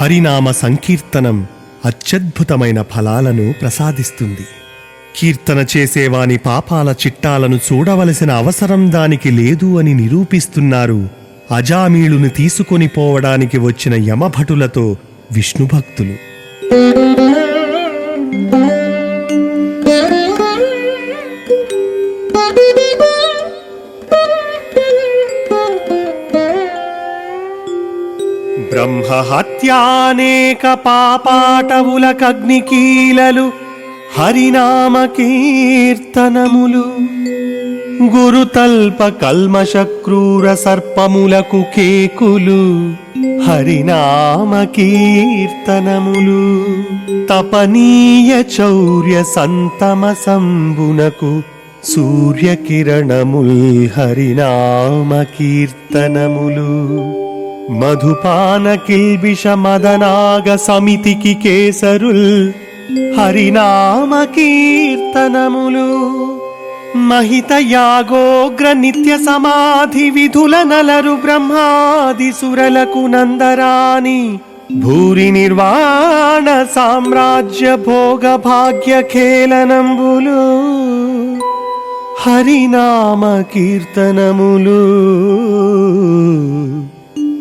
హరినామ సంకీర్తనం అత్యద్భుతమైన ఫలాలను ప్రసాదిస్తుంది. కీర్తన చేసేవాని పాపాల చిట్టాలను చూడవలసిన అవసరం దానికి లేదు అని నిరూపిస్తున్నారు అజామీళుని తీసుకొని పోవడానికి వచ్చిన యమభటులతో విష్ణుభక్తులు. బ్రహ్మహత్యానేక పాపాటవులకగ్నికీలలు హరినామ కీర్తనములు గురుతల్ప కల్మష క్రూర సర్పములకు కేకులు హరినామ కీర్తనములు తపనీయ చౌర్య సంతమ సంబునకు సూర్యకిరణముల్ హరినామ కీర్తనములు మధుపాన కిల్బిష మదనాగ సమితికి కేసరుల్ హరినామ కీర్తనములు మహిత యాగోగ్ర నిత్య సమాధి విధుల నలరు బ్రహ్మాది సురలకు నందరాని భూరి నిర్వాణ సామ్రాజ్య భోగ భాగ్య ఖేలనంబులు హరినామ కీర్తనములు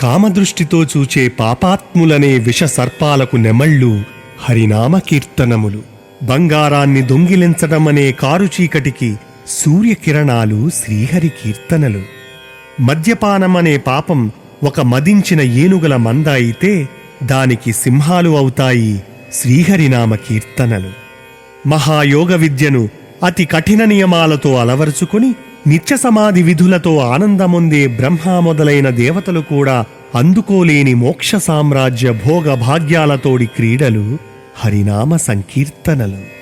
కామదృష్టితో చూచే పాపాత్ములనే విష సర్పాలకు నెమళ్ళు హరినామ కీర్తనములు. బంగారాన్ని దొంగిలించడమనే కారు చీకటికి సూర్యకిరణాలు శ్రీహరి కీర్తనలు. మద్యపానమనే పాపం ఒక మదించిన ఏనుగుల మంద అయితే దానికి సింహాలు అవుతాయి శ్రీహరినామ కీర్తనలు. మహాయోగ విద్యను అతి కఠిన నియమాలతో అలవరుచుకుని నిత్య సమాధి విధులతో ఆనందమొందే బ్రహ్మ మొదలైన దేవతలు కూడా అందుకోలేని మోక్ష సామ్రాజ్య భోగ భాగ్యాలతోడి క్రీడలు హరినామ సంకీర్తనలు.